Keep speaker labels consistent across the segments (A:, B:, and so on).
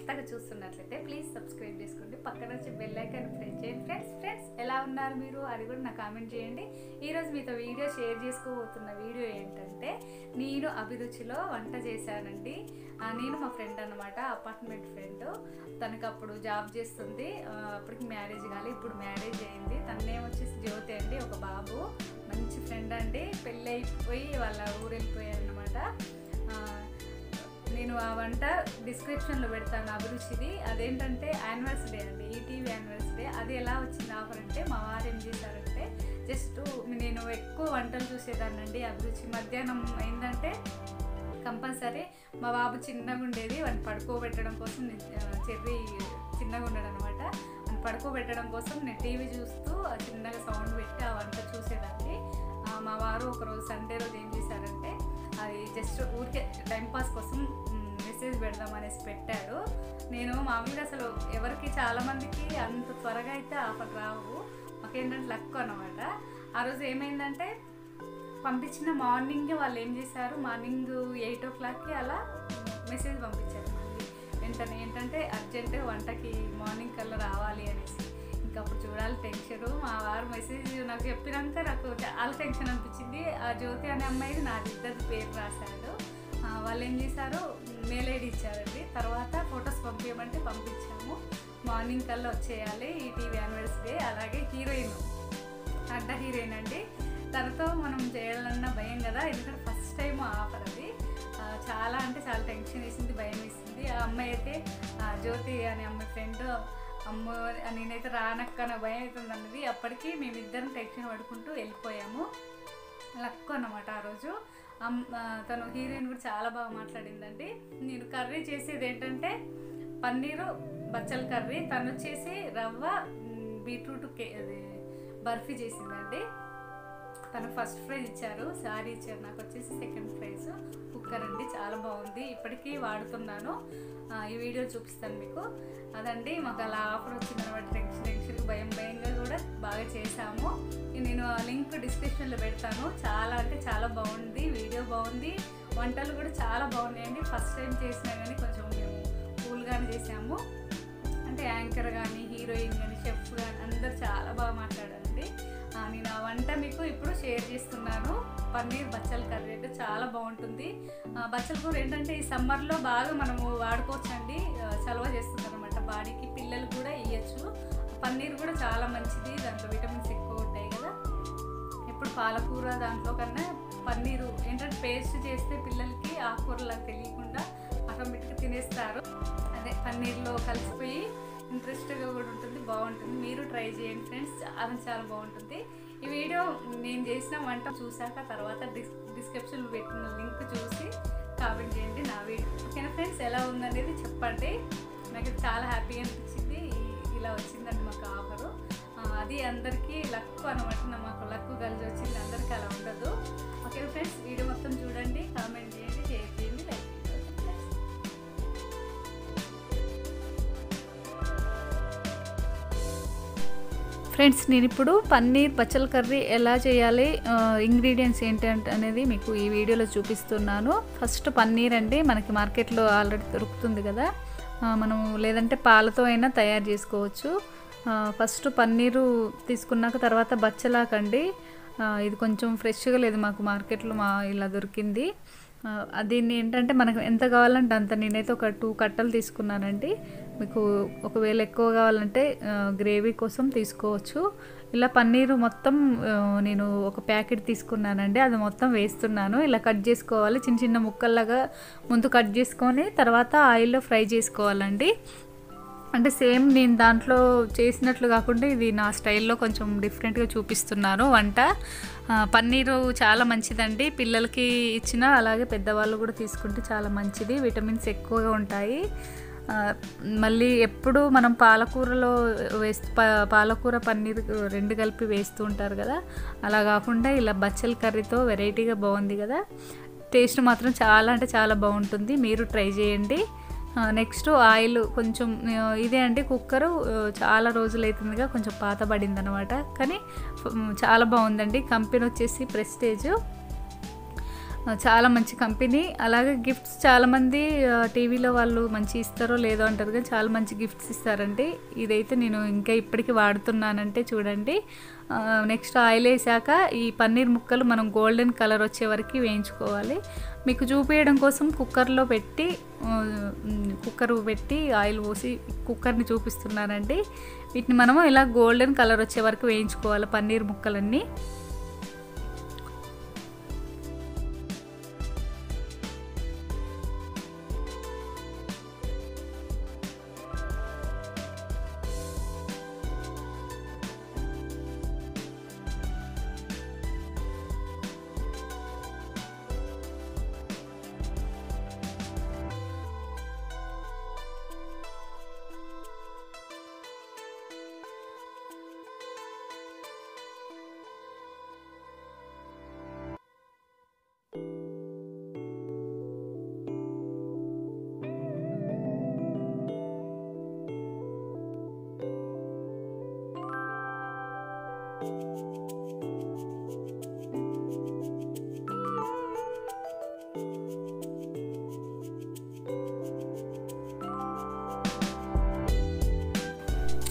A: కొత్తగా చూస్తున్నట్లయితే please subscribe చేసుకోండి. పక్కన వచ్చి బెల్ ఐకాన్ ప్రెస్ చేయండి. ఫ్రెండ్స్ ఫ్రెండ్స్ ఎలా ఉన్నారు మీరు? అది కూడా నాకు కామెంట్ చేయండి. ఈరోజు మీతో వీడియో షేర్ చేసుకోబోతున్న వీడియో ఏంటంటే నేను అభిరుచిలో వంట చేశానండి. నేను మా ఫ్రెండ్ అనమాట అపార్ట్మెంట్ ఫ్రెండ్ తనకు అప్పుడు జాబ్ చేస్తుంది అప్పటికి మ్యారేజ్ కాలి ఇప్పుడు మ్యారేజ్ అయింది. తన వచ్చేసి జ్యోతి అండి ఒక బాబు. మంచి ఫ్రెండ్ అండి. పెళ్ళి అయిపోయి వాళ్ళ ఊరు వెళ్ళిపోయారనమాట నేను ఆ వంట డిస్క్రిప్షన్లో పెడతాను అభిరుచిది. అదేంటంటే యానివర్సరీ అండి ఈటీవీ యానివర్సరీ అది ఎలా వచ్చింది ఆఫర్ అంటే మా వారు ఏం చేశారంటే జస్ట్ నేను ఎక్కువ వంటలు చూసేదాన్నండి అభిరుచి. మధ్యాహ్నం ఏంటంటే కంపల్సరీ మా బాబు చిన్నగా ఉండేది వాడిని పడుకోబెట్టడం కోసం నేను, చెర్రి చెర్రీ చిన్నగా ఉండడం అనమాట వాడిని పడుకోబెట్టడం కోసం నేను టీవీ చూస్తూ చిన్నగా సౌండ్ పెట్టి ఆ వంట చూసేదాన్ని. మా వారు ఒకరోజు సండే రోజు ఏం చేశారంటే అది జస్ట్ ఊరికే టైంపాస్ కోసం మెసేజ్ పెడదాం అనేసి పెట్టాడు. నేను మామూలుగా అసలు ఎవరికి చాలామందికి అంత త్వరగా అయితే ఆఫర్ రావు. మాకేంటంటే లక్ అనమాట ఆ రోజు ఏమైందంటే పంపించిన మార్నింగే వాళ్ళు ఏం చేశారు? మార్నింగ్ ఎయిట్ ఓ క్లాక్కి అలా మెసేజ్ పంపించారు మళ్ళీ. వెంటనే ఏంటంటే అర్జెంట్ వంటకి మార్నింగ్ కల్లా రావాలి అనేసి. ఇంకా అప్పుడు చూడాలి టెన్షన్ మా వారు మెసేజ్ నాకు చెప్పినాక నాకు చాలా టెన్షన్ అనిపించింది. ఆ జ్యోతి అనే అమ్మాయిది నా ఇద్దరు పేరు రాశాడు వాళ్ళు ఏం చేశారు? మెయిల్ ఐడి ఇచ్చారండి. తర్వాత ఫొటోస్ పంపించమంటే పంపించాము. మార్నింగ్ కల్లా వచ్చేయాలి. ఈ టీవీ యానివర్సరీ అలాగే హీరోయిన్. అడ్డ హీరోయిన్ అండి. తనతో మనం చేయాలన్న భయం కదా. ఎందుకంటే ఫస్ట్ టైం ఆఫర్ అది. చాలా అంటే చాలా టెన్షన్ వేసింది భయం వేసింది. ఆ అమ్మాయి అయితే ఆ, జ్యోతి అనే అమ్మాయి ఫ్రెండ్ అమ్మో నేనైతే రానక్క నా భయం అవుతుంది అన్నది. అప్పటికి మేమిద్దరం టెన్షన్ పడుకుంటూ వెళ్ళిపోయాము. లక్కు అన్నమాట ఆ రోజు. అమ్- తను హీరోయిన్ కూడా చాలా బాగా మాట్లాడిందండి. నేను కర్రీ చేసేది ఏంటంటే పన్నీరు బచ్చల కర్రీ. తను వచ్చేసి రవ్వ బీట్రూట్ కే అది బర్ఫీ చేసిందండి. తను ఫస్ట్ ప్రైజ్ ఇచ్చారు. సారీ ఇచ్చారు. నాకు వచ్చేసి సెకండ్ ప్రైజ్. కుక్కర్ అండి చాలా బాగుంది. ఇప్పటికీ వాడుతున్నాను. ఈ వీడియో చూపిస్తాను మీకు. అదండి మాకు అలా ఆఫర్ వచ్చింది అనమాట టెన్షన్ టెన్షన్ భయం భయంగా కూడా బాగా చేసాము నేను ఆ లింక్ డిస్క్రిప్షన్లో పెడతాను. చాలా అంటే చాలా బాగుంది. వీడియో బాగుంది. వంటలు కూడా చాలా బాగున్నాయండి. ఫస్ట్ టైం చేసినా కానీ కొంచెం మేము కూల్గానే చేసాము అంటే యాంకర్ కానీ హీరోయిన్ కానీ షెఫ్ కానీ అందరు చాలా బాగా మాట్లాడారండి. వంట మీకు ఇప్పుడు షేర్ చేస్తున్నాను. పన్నీర్ బచ్చల కర్రీ అయితే చాలా బాగుంటుంది. బచ్చల కూర ఏంటంటే ఈ సమ్మర్లో బాగా మనము వాడుకోవచ్చండి. చలవ చేస్తుంది అనమాట బాడీకి. పిల్లలు కూడా ఇవ్వచ్చు పన్నీర్ కూడా చాలా మంచిది. దాంట్లో విటమిన్స్ ఎక్కువ ఉంటాయి కదా. ఇప్పుడు పాలకూర దాంట్లో కన్నా పన్నీరు ఏంటంటే పేస్ట్ చేస్తే పిల్లలకి ఆకుకూరలా తెలియకుండా ఆటోమేటిక్గా తినేస్తారు. అదే పన్నీర్లో కలిసిపోయి ఇంట్రెస్ట్గా కూడా ఉంటుంది. బాగుంటుంది. మీరు ట్రై చేయండి ఫ్రెండ్స్. చాలా చాలా బాగుంటుంది. ఈ వీడియో నేను చేసిన వంట చూశాక తర్వాత డిస్ డిస్క్రిప్షన్ పెట్టిన లింక్ చూసి కామెంట్ చేయండి నా వీడియో. ఓకేనా ఫ్రెండ్స్? ఎలా ఉందనేది చెప్పండి. నాకు చాలా హ్యాపీగా అనిపించింది. ఇలా వచ్చిందండి మాకు ఆఫరు. అది అందరికీ లక్ అనమాట మాకు లక్ కలిసి వచ్చింది. అందరికీ అలా ఉండదు. ఫ్రెండ్స్ నేను ఇప్పుడు పన్నీర్ పచ్చల కర్రీ ఎలా చేయాలి ఇంగ్రీడియంట్స్ ఏంటంటే అనేది మీకు ఈ వీడియోలో చూపిస్తున్నాను. ఫస్ట్ పన్నీర్ అండి మనకి మార్కెట్లో ఆల్రెడీ దొరుకుతుంది కదా. మనం లేదంటే పాలతో అయినా తయారు చేసుకోవచ్చు. ఫస్ట్ పన్నీరు తీసుకున్నాక తర్వాత బచ్చలాకండి ఇది కొంచెం ఫ్రెష్గా లేదు మాకు మార్కెట్లో మా ఇలా దొరికింది. దీన్ని ఏంటంటే మనకు ఎంత కావాలంటే అంత. నేనైతే ఒక టూ కట్టలు తీసుకున్నానండి. మీకు ఒకవేళ ఎక్కువ కావాలంటే గ్రేవీ కోసం తీసుకోవచ్చు. ఇలా పన్నీరు మొత్తం నేను ఒక ప్యాకెట్ తీసుకున్నానండి. అది మొత్తం వేస్తున్నాను. ఇలా కట్ చేసుకోవాలి. చిన్న చిన్న ముక్కల్లాగా ముందు కట్ చేసుకొని తర్వాత ఆయిల్లో ఫ్రై చేసుకోవాలండి. అంటే సేమ్ నేను దాంట్లో చేసినట్లు కాకుండా ఇది నా స్టైల్లో కొంచెం డిఫరెంట్గా చూపిస్తున్నాను. వంట పన్నీరు చాలా మంచిదండి. పిల్లలకి ఇచ్చిన అలాగే పెద్దవాళ్ళు కూడా తీసుకుంటే చాలా మంచిది. విటమిన్స్ ఎక్కువగా ఉంటాయి. మళ్ళీ ఎప్పుడు మనం పాలకూరలో వేస్తూ పాలకూర పన్నీర్ రెండు కలిపి వేస్తూ ఉంటారు కదా. అలా కాకుండా ఇలా బచ్చల కర్రీతో వెరైటీగా బాగుంది కదా. టేస్ట్ మాత్రం చాలా అంటే చాలా బాగుంటుంది. మీరు ట్రై చేయండి. నెక్స్ట్ ఆయిల్ కొంచెం ఇదే అండి కుక్కరు చాలా రోజులు అవుతుందిగా కొంచెం పాత పడింది అనమాట కానీ చాలా బాగుందండి. కంపెనీ వచ్చేసి ప్రెస్టేజ్. చాలా మంచి కంపెనీ. అలాగే గిఫ్ట్స్ చాలామంది టీవీలో వాళ్ళు మంచి ఇస్తారో లేదో అంటారు కానీ చాలా మంచి గిఫ్ట్స్ ఇస్తారండి. ఇదైతే నేను ఇంకా ఇప్పటికీ వాడుతున్నానంటే చూడండి. నెక్స్ట్ ఆయిల్ వేసాక ఈ పన్నీర్ ముక్కలు మనం గోల్డెన్ కలర్ వచ్చే వరకు వేయించుకోవాలి. మీకు చూపించడం కోసం కుక్కర్లో పెట్టి కుక్కర్ పెట్టి ఆయిల్ పోసి కుక్కర్ని చూపిస్తున్నానండి. వీటిని మనము ఇలా గోల్డెన్ కలర్ వచ్చే వరకు వేయించుకోవాలి పన్నీర్ ముక్కలన్నీ.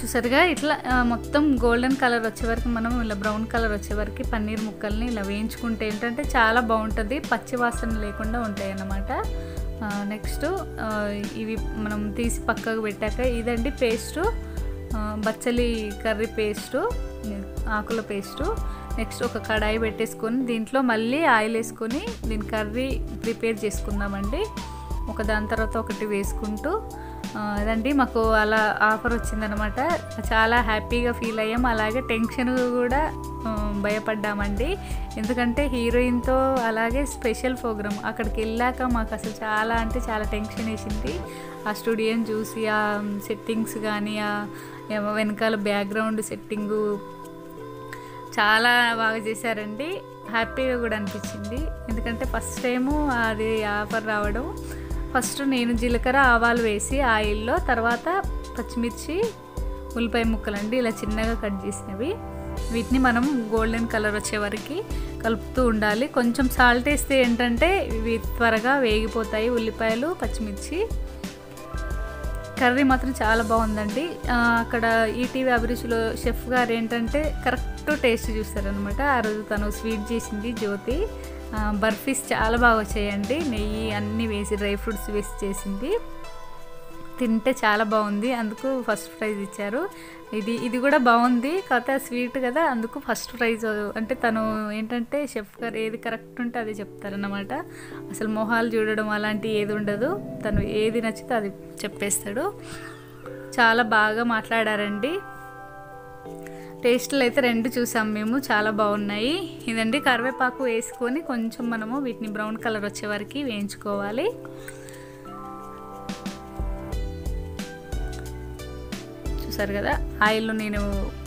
A: చూసారుగా ఇట్లా మొత్తం గోల్డెన్ కలర్ వచ్చే వరకు మనం ఇలా బ్రౌన్ కలర్ వచ్చే వరకు పన్నీర్ ముక్కల్ని ఇలా వేయించుకుంటే ఏంటంటే చాలా బాగుంటుంది. పచ్చి వాసన లేకుండా ఉంటాయి అన్నమాట నెక్స్ట్ ఇవి మనం తీసి పక్కకు పెట్టాక ఇదండి పేస్టు. బచ్చలి కర్రీ పేస్టు ఆకుల పేస్టు. నెక్స్ట్ ఒక కడాయి పెట్టేసుకొని దీంట్లో మళ్ళీ ఆయిల్ వేసుకొని దీని కర్రీ ప్రిపేర్ చేసుకుందామండి. ఒక దాని తర్వాత ఒకటి వేసుకుంటూ రండి అదండి మాకు అలా ఆఫర్ వచ్చిందనమాట. చాలా హ్యాపీగా ఫీల్ అయ్యాం. అలాగే టెన్షన్ కూడా భయపడ్డామండి. ఎందుకంటే హీరోయిన్తో అలాగే స్పెషల్ ప్రోగ్రామ్ అక్కడికి వెళ్ళాక మాకు అసలు చాలా అంటే చాలా టెన్షన్ వేసింది. ఆ స్టూడియోని చూసి ఆ సెట్టింగ్స్ కానీ ఆ వెనకాల బ్యాక్గ్రౌండ్ సెట్టింగు చాలా బాగా చేశారండి. హ్యాపీగా కూడా అనిపించింది. ఎందుకంటే ఫస్ట్ టైము అది ఆఫర్ రావడం ఫస్ట్ నేను జీలకర్ర ఆవాలు వేసి ఆయిల్లో తర్వాత పచ్చిమిర్చి ఉల్లిపాయ ముక్కలండి ఇలా చిన్నగా కట్ చేసినవి. వీటిని మనం గోల్డెన్ కలర్ వచ్చే వరకు కలుపుతూ ఉండాలి. కొంచెం సాల్ట్ వేస్తే ఏంటంటే ఇవి త్వరగా వేగిపోతాయి. ఉల్లిపాయలు పచ్చిమిర్చి. కర్రీ మాత్రం చాలా బాగుందండి. అక్కడ ఈటీవీ అభిరుచిలో షెఫ్ గారు ఏంటంటే కరెక్ట్ టేస్ట్ చూస్తారనమాట ఆ రోజు తను స్వీట్ చేసింది జ్యోతి. బర్ఫీస్ చాలా బాగా వచ్చాయండి. నెయ్యి అన్నీ వేసి డ్రై ఫ్రూట్స్ వేసి చేసింది. తింటే చాలా బాగుంది. అందుకు ఫస్ట్ ప్రైజ్ ఇచ్చారు. ఇది ఇది కూడా బాగుంది. కాకపోతే స్వీట్ కదా అందుకు ఫస్ట్ ప్రైజ్. అంటే తను ఏంటంటే షెఫ్ గారు ఏది కరెక్ట్ ఉంటే అది చెప్తారన్నమాట. అసలు మొహాలు చూడడం అలాంటి ఏది ఉండదు. తను ఏది నచ్చితే అది చెప్పేస్తాడు. చాలా బాగా మాట్లాడారండి. టేస్ట్లు అయితే రెండు చూసాం మేము చాలా బాగున్నాయి. ఇదండి కరివేపాకు వేసుకొని కొంచెం మనము వీటిని బ్రౌన్ కలర్ వచ్చే వరకు వేయించుకోవాలి. చూసారు కదా ఆయిల్ నేను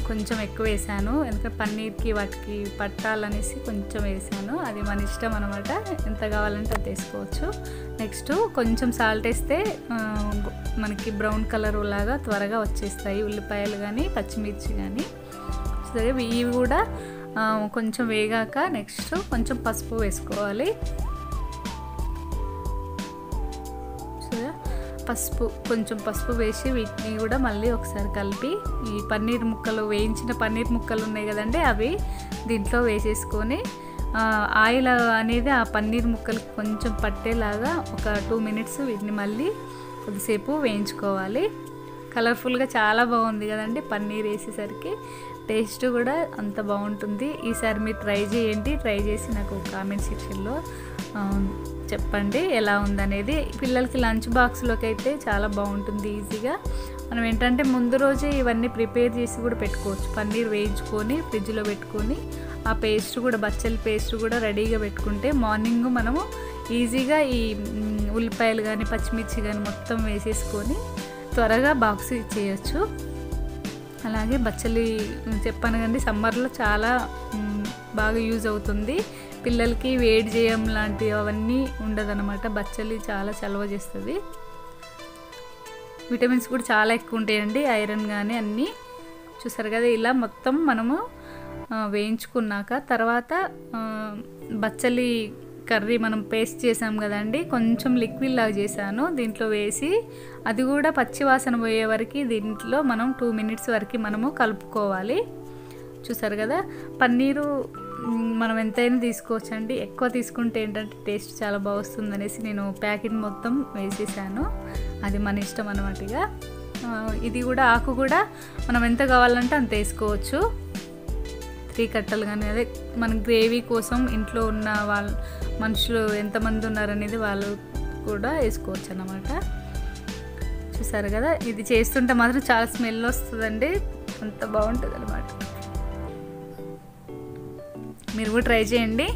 A: కొంచెం ఎక్కువ వేసాను. ఎందుకంటే పన్నీర్కి వాటికి పట్టాలనేసి కొంచెం వేసాను. అది మన ఇష్టం అనమాట ఎంత కావాలంటే అది వేసుకోవచ్చు. నెక్స్ట్ కొంచెం సాల్ట్ వేస్తే మనకి బ్రౌన్ కలర్ లాగా త్వరగా వచ్చేస్తాయి. ఉల్లిపాయలు కానీ పచ్చిమిర్చి కానీ వస్తుంది ఇవి కూడా కొంచెం వేగాక నెక్స్ట్ కొంచెం పసుపు వేసుకోవాలి. పసుపు కొంచెం పసుపు వేసి వీటిని కూడా మళ్ళీ ఒకసారి కలిపి ఈ పన్నీర్ ముక్కలు వేయించిన పన్నీర్ ముక్కలు ఉన్నాయి కదండి అవి దీంట్లో వేసేసుకొని ఆయిల్ అనేది ఆ పన్నీర్ ముక్కలు కొంచెం పట్టేలాగా ఒక టూ మినిట్స్ వీటిని మళ్ళీ కొద్దిసేపు వేయించుకోవాలి. కలర్ఫుల్గా చాలా బాగుంది కదండి పన్నీర్ వేసేసరికి. టేస్ట్ కూడా అంత బాగుంటుంది. ఈసారి మీరు ట్రై చేయండి. ట్రై చేసి నాకు కామెంట్ సెక్షన్లో చెప్పండి ఎలా ఉందనేది. పిల్లలకి లంచ్ బాక్స్లోకి అయితే చాలా బాగుంటుంది ఈజీగా. మనం ఏంటంటే ముందు రోజే ఇవన్నీ ప్రిపేర్ చేసి కూడా పెట్టుకోవచ్చు. పన్నీర్ వేయించుకొని ఫ్రిడ్జ్లో పెట్టుకొని ఆ పేస్ట్ కూడా బచ్చల పేస్ట్ కూడా రెడీగా పెట్టుకుంటే మార్నింగ్ మనము ఈజీగా ఈ ఉల్లిపాయలు కానీ పచ్చిమిర్చి కానీ మొత్తం వేసేసుకొని త్వరగా బాక్స్ ఇచ్చేయచ్చు. అలాగే బచ్చలి చెప్పాను కండి సమ్మర్లో చాలా బాగా యూజ్ అవుతుంది. పిల్లలకి వేడి చేయం లాంటివి అవన్నీ ఉండదన్నమాట. బచ్చలి చాలా చలవ చేస్తుంది. విటమిన్స్ కూడా చాలా ఎక్కువ ఉంటాయండి ఐరన్ కానీ అన్నీ. చూసారు కదా ఇలా మొత్తం మనము వేయించుకున్నాక తర్వాత బచ్చలి కర్రీ మనం పేస్ట్ చేసాం కదండి కొంచెం లిక్విడ్ లాగా చేశాను. దీంట్లో వేసి అది కూడా పచ్చివాసన పోయే వరకు దీంట్లో మనం టూ మినిట్స్ వరకు మనము కలుపుకోవాలి. చూసారు కదా పన్నీరు మనం ఎంతైనా తీసుకోవచ్చండి. ఎక్కువ తీసుకుంటే ఏంటంటే టేస్ట్ చాలా బాగా వస్తుంది అనేసి నేను ప్యాకెట్ మొత్తం వేసేసాను. అది మన ఇష్టం అనమాటగా ఇది కూడా ఆకు కూడా మనం ఎంత కావాలంటే అంత వేసుకోవచ్చు. త్రీ కట్టలు కానీ అదే మన గ్రేవీ కోసం ఇంట్లో ఉన్న వాళ్ళ మనుషులు ఎంతమంది ఉన్నారనేది వాళ్ళు కూడా వేసుకోవచ్చు అన్నమాట చూసారు కదా? ఇది చేస్తుంటే మాత్రం చాలా స్మెల్ వస్తుందండి. అంత బాగుంటుంది అనమాట మీరు కూడా ట్రై చేయండి.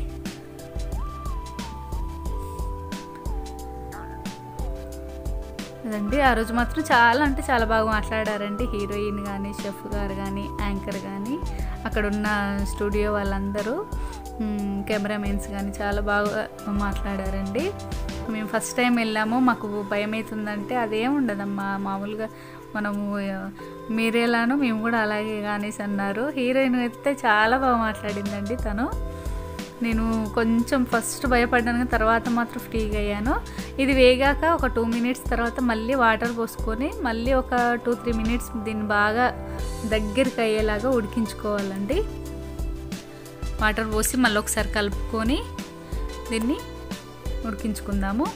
A: అదండి ఆ రోజు మాత్రం చాలా అంటే చాలా బాగా మాట్లాడారండి. హీరోయిన్ కానీ షెఫ్ గారు కానీ యాంకర్ కానీ అక్కడ ఉన్న స్టూడియో వాళ్ళందరూ. కెమెరామెన్స్ కానీ చాలా బాగా మాట్లాడారండి. మేము ఫస్ట్ టైం వెళ్ళాము. మాకు భయం అవుతుందంటే అదేం ఉండదమ్మా. మామూలుగా మనము మీరేలానో మేము కూడా అలాగే కానేసి అన్నారు. హీరోయిన్ అయితే చాలా బాగా మాట్లాడిందండి తను. నేను కొంచెం ఫస్ట్ భయపడ్డాను తర్వాత మాత్రం ఫ్రీగా అయ్యాను. ఇది వేగాక ఒక టూ మినిట్స్ తర్వాత మళ్ళీ వాటర్ పోసుకొని మళ్ళీ ఒక టూ త్రీ మినిట్స్ దీన్ని బాగా దగ్గరికి అయ్యేలాగా ఉడికించుకోవాలండి. వాటర్ పోసి మళ్ళీ ఒకసారి కలుపుకొని దీన్ని ఉడికించుకుందాము.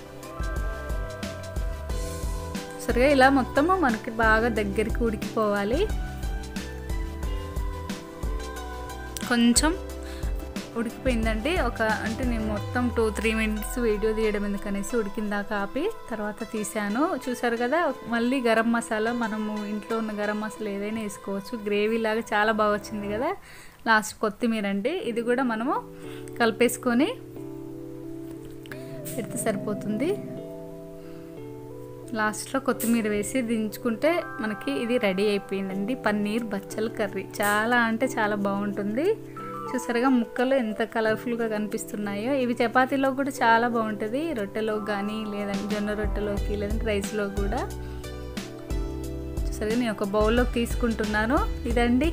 A: సరిగా ఇలా మొత్తము మనకి బాగా దగ్గరికి ఉడికిపోవాలి. కొంచెం ఉడికిపోయిందండి. ఒక అంటే నేను మొత్తం టూ త్రీ మినిట్స్ వీడియో తీయడం ఎందుకనేసి ఉడికిందాక ఆపి తర్వాత తీసాను. చూసారు కదా మళ్ళీ గరం మసాలా మనము ఇంట్లో ఉన్న గరం మసాలా ఏదైనా వేసుకోవచ్చు. గ్రేవీ లాగా చాలా బాగా వచ్చింది కదా లాస్ట్ కొత్తిమీర అండి. ఇది కూడా మనము కలిపేసుకొని పెడితే సరిపోతుంది. లాస్ట్లో కొత్తిమీర వేసి దించుకుంటే మనకి ఇది రెడీ అయిపోయిందండి. పన్నీర్ బచ్చల కర్రీ. చాలా అంటే చాలా బాగుంటుంది. చూసారుగా ముక్కలు ఎంత కలర్ఫుల్గా కనిపిస్తున్నాయో. ఇవి చపాతీలో కూడా చాలా బాగుంటుంది. రొట్టెలో కానీ లేదంటే జొన్న రొట్టెలోకి లేదంటే రైస్లో కూడా. చూసారుగా నేను ఒక బౌల్లోకి తీసుకుంటున్నాను. ఇదండి.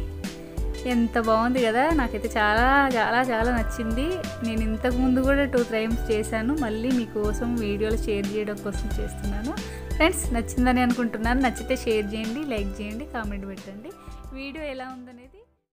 A: ఎంత బాగుంది కదా! నాకైతే చాలా చాలా చాలా నచ్చింది. నేను ఇంతకు ముందు కూడా టూ టైమ్స్ చేశాను. మళ్ళీ మీకోసం వీడియోలు షేర్ చేయడం కోసం చేస్తున్నాను. ఫ్రెండ్స్ నచ్చిందని అనుకుంటున్నాను. నచ్చితే షేర్ చేయండి లైక్ చేయండి కామెంట్ పెట్టండి. వీడియో ఎలా ఉందనేది